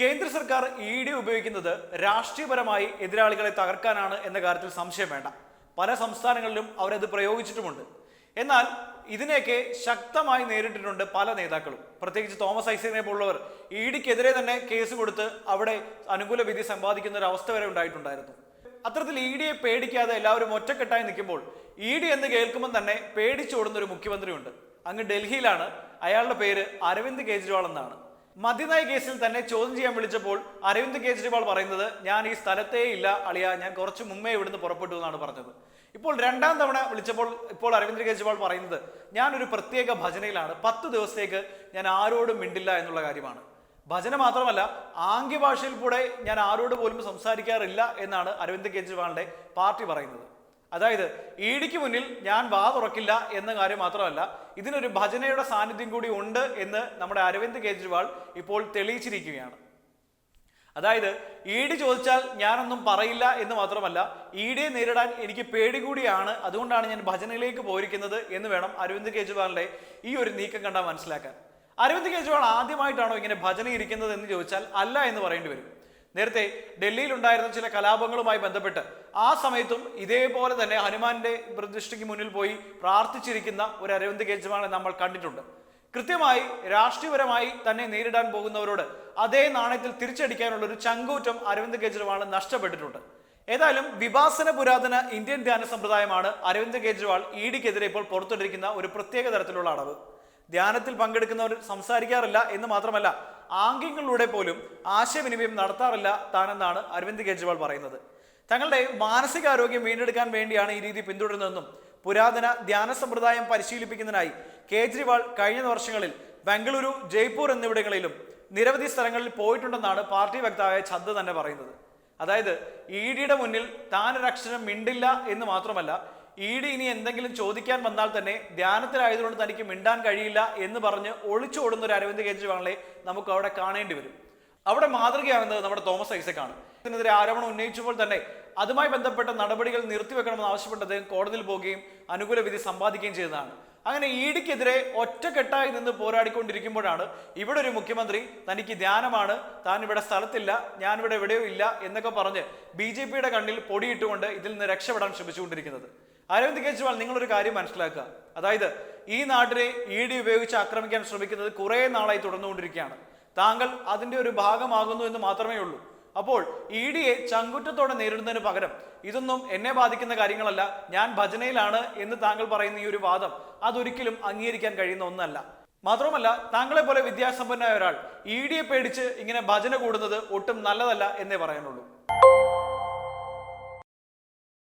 കേന്ദ്ര സർക്കാർ E D ഉപയോഗിക്കുന്നത് രാഷ്ട്രീയപരമായി എതിരാളികളെ തകർക്കാനാണ് എന്ന കാര്യത്തിൽ സംശയം വേണ്ട. പല സംസ്ഥാനങ്ങളിലും അവരത് പ്രയോഗിച്ചിട്ടുമുണ്ട്. എന്നാൽ ഇതിനെയൊക്കെ ശക്തമായി നേരിട്ടിട്ടുണ്ട് പല നേതാക്കളും. പ്രത്യേകിച്ച് തോമസ് ഐസക്കിനെ പോലുള്ളവർ. ഇ ഡിക്കെതിരെ തന്നെ കേസ് കൊടുത്ത് അവിടെ അനുകൂല വിധി സമ്പാദിക്കുന്ന ഒരു അവസ്ഥ വരെ ഉണ്ടായിട്ടുണ്ടായിരുന്നു. അത്തരത്തിൽ ഇ ഡിയെ പേടിക്കാതെ എല്ലാവരും ഒറ്റക്കെട്ടായി നിൽക്കുമ്പോൾ ഇ ഡി എന്ന് കേൾക്കുമ്പോൾ തന്നെ പേടിച്ചോടുന്ന ഒരു മുഖ്യമന്ത്രിയുണ്ട്. അങ്ങ് ഡൽഹിയിലാണ്. അയാളുടെ പേര് അരവിന്ദ് കെജ്രിവാൾ എന്നാണ്. മദ്യനയ കേസിൽ തന്നെ ചോദ്യം ചെയ്യാൻ വിളിച്ചപ്പോൾ അരവിന്ദ് കേജ്രിവാൾ പറയുന്നത് ഞാൻ ഈ സ്ഥലത്തേ ഇല്ല അളിയ ഞാൻ കുറച്ച് മുമ്പേ ഇവിടുന്ന് പുറപ്പെട്ടു എന്നാണ് പറഞ്ഞത്. ഇപ്പോൾ രണ്ടാം തവണ വിളിച്ചപ്പോൾ ഇപ്പോൾ അരവിന്ദ് കേജ്രിവാൾ പറയുന്നത് ഒരു പ്രത്യേക ഭജനയിലാണ് പത്ത് ദിവസത്തേക്ക് ഞാൻ ആരോടും മിണ്ടില്ല എന്നുള്ള കാര്യമാണ്. ഭജന മാത്രമല്ല ആംഗ്യ ഭാഷയിൽ കൂടെ ഞാൻ ആരോട് പോലും സംസാരിക്കാറില്ല എന്നാണ് അരവിന്ദ് കെജ്രിവാളിന്റെ പാർട്ടി പറയുന്നത്. അതായത് ഇ ഡിക്ക് മുന്നിൽ ഞാൻ വാ തുറക്കില്ല എന്ന കാര്യം മാത്രമല്ല ഇതിനൊരു ഭജനയുടെ സാന്നിധ്യം കൂടി ഉണ്ട് എന്ന് നമ്മുടെ അരവിന്ദ് കെജ്രിവാൾ ഇപ്പോൾ തെളിയിച്ചിരിക്കുകയാണ്. അതായത് ഇ ഡി ചോദിച്ചാൽ ഞാനൊന്നും പറയില്ല എന്ന് മാത്രമല്ല ഇ ഡിയെ നേരിടാൻ എനിക്ക് പേടി കൂടിയാണ് അതുകൊണ്ടാണ് ഞാൻ ഭജനയിലേക്ക് പോയിരിക്കുന്നത് എന്ന് വേണം അരവിന്ദ് കെജ്രിവാളിന്റെ ഈ ഒരു നീക്കം കണ്ടാൽ മനസ്സിലാക്കാൻ. അരവിന്ദ് കെജ്രിവാൾ ആദ്യമായിട്ടാണോ ഇങ്ങനെ ഭജന ഇരിക്കുന്നത് എന്ന് ചോദിച്ചാൽ അല്ല എന്ന് പറയേണ്ടി വരും. നേരത്തെ ഡൽഹിയിൽ ഉണ്ടായിരുന്ന ചില കലാപങ്ങളുമായി ബന്ധപ്പെട്ട് ആ സമയത്തും ഇതേപോലെ തന്നെ ഹനുമാന്റെ പ്രതിഷ്ഠയ്ക്ക് മുന്നിൽ പോയി പ്രാർത്ഥിച്ചിരിക്കുന്ന ഒരു അരവിന്ദ് കെജ്രിവാളിനെ നമ്മൾ കണ്ടിട്ടുണ്ട്. കൃത്യമായി രാഷ്ട്രീയപരമായി തന്നെ നേരിടാൻ പോകുന്നവരോട് അതേ നാണയത്തിൽ തിരിച്ചടിക്കാനുള്ള ഒരു ചങ്കൂറ്റം അരവിന്ദ് കെജ്രിവാൾ നഷ്ടപ്പെട്ടിട്ടുണ്ട്. ഏതായാലും വിഭാസന പുരാതന ഇന്ത്യൻ ധ്യാന സമ്പ്രദായമാണ് അരവിന്ദ് കെജ്രിവാൾ ഇ ഡിക്കെതിരെ ഇപ്പോൾ പുറത്തുവിട്ടിരിക്കുന്ന ഒരു പ്രത്യേക തരത്തിലുള്ള അടവ്. ധ്യാനത്തിൽ പങ്കെടുക്കുന്നവർ സംസാരിക്കാറില്ല എന്ന് മാത്രമല്ല ആംഗ്യങ്ങളിലൂടെ പോലും ആശയവിനിമയം നടത്താറില്ല താനെന്നാണ് അരവിന്ദ് കെജ്രിവാൾ പറയുന്നത്. തങ്ങളുടെ മാനസികാരോഗ്യം വീണ്ടെടുക്കാൻ വേണ്ടിയാണ് ഈ രീതി പിന്തുടരുന്നതെന്നും പുരാതന ധ്യാന സമ്പ്രദായം പരിശീലിപ്പിക്കുന്നതിനായി കേജ്രിവാൾ കഴിഞ്ഞ വർഷങ്ങളിൽ ബംഗളൂരു ജയ്പൂർ എന്നിവിടങ്ങളിലും നിരവധി സ്ഥലങ്ങളിൽ പോയിട്ടുണ്ടെന്നാണ് പാർട്ടി വക്താവായ ചന്ദ് തന്നെ പറയുന്നത്. അതായത് ഇ ഡിയുടെ മുന്നിൽ താനൊരക്ഷരം മിണ്ടില്ല എന്ന് മാത്രമല്ല ഇ ഡി ഇനി എന്തെങ്കിലും ചോദിക്കാൻ വന്നാൽ തന്നെ ധ്യാനത്തിലായതുകൊണ്ട് തനിക്ക് മിണ്ടാൻ കഴിയില്ല എന്ന് പറഞ്ഞ് ഒളിച്ചോടുന്ന ഒരു അരവിന്ദ് കെജ്രിവാളിനെ നമുക്ക് അവിടെ കാണേണ്ടി വരും. അവിടെ മാതൃകയാകുന്നത് നമ്മുടെ തോമസ് ഐസക്കാണ്. ഇതിനെതിരെ ആരോപണം ഉന്നയിച്ചപ്പോൾ തന്നെ അതുമായി ബന്ധപ്പെട്ട നടപടികൾ നിർത്തിവെക്കണമെന്ന് ആവശ്യപ്പെട്ട് അദ്ദേഹം കോടതിയിൽ പോവുകയും അനുകൂല വിധി സമ്പാദിക്കുകയും ചെയ്തതാണ്. അങ്ങനെ ഇ ഡിക്കെതിരെ ഒറ്റക്കെട്ടായി നിന്ന് പോരാടിക്കൊണ്ടിരിക്കുമ്പോഴാണ് ഇവിടെ ഒരു മുഖ്യമന്ത്രി തനിക്ക് ധ്യാനമാണ് താൻ ഇവിടെ സ്ഥലത്തില്ല ഞാൻ ഇവിടെ എവിടെയോ ഇല്ല എന്നൊക്കെ പറഞ്ഞ് ബി കണ്ണിൽ പൊടിയിട്ടുകൊണ്ട് ഇതിൽ നിന്ന് രക്ഷപ്പെടാൻ ശ്രമിച്ചുകൊണ്ടിരിക്കുന്നത്. അരവിന്ദ് കെജ്രിവാൾ നിങ്ങളൊരു കാര്യം മനസ്സിലാക്കുക. അതായത് ഈ നാട്ടിനെ ഇ ഡി ഉപയോഗിച്ച് ആക്രമിക്കാൻ ശ്രമിക്കുന്നത് കുറേ നാളായി തുടർന്നുകൊണ്ടിരിക്കുകയാണ്. താങ്കൾ അതിന്റെ ഒരു ഭാഗമാകുന്നു എന്ന് മാത്രമേ ഉള്ളൂ. അപ്പോൾ ഇ ഡിയെ ചങ്കുറ്റത്തോടെ നേരിടുന്നതിന് പകരം ഇതൊന്നും എന്നെ ബാധിക്കുന്ന കാര്യങ്ങളല്ല ഞാൻ ഭജനയിലാണ് എന്ന് താങ്കൾ പറയുന്ന ഈ ഒരു വാദം അതൊരിക്കലും അംഗീകരിക്കാൻ കഴിയുന്ന ഒന്നല്ല. മാത്രമല്ല താങ്കളെ പോലെ വിദ്യാസമ്പന്നമായ ഒരാൾ ഇ ഡിയെ പേടിച്ച് ഇങ്ങനെ ഭജന കൂടുന്നത് ഒട്ടും നല്ലതല്ല എന്നേ പറയാനുള്ളൂ.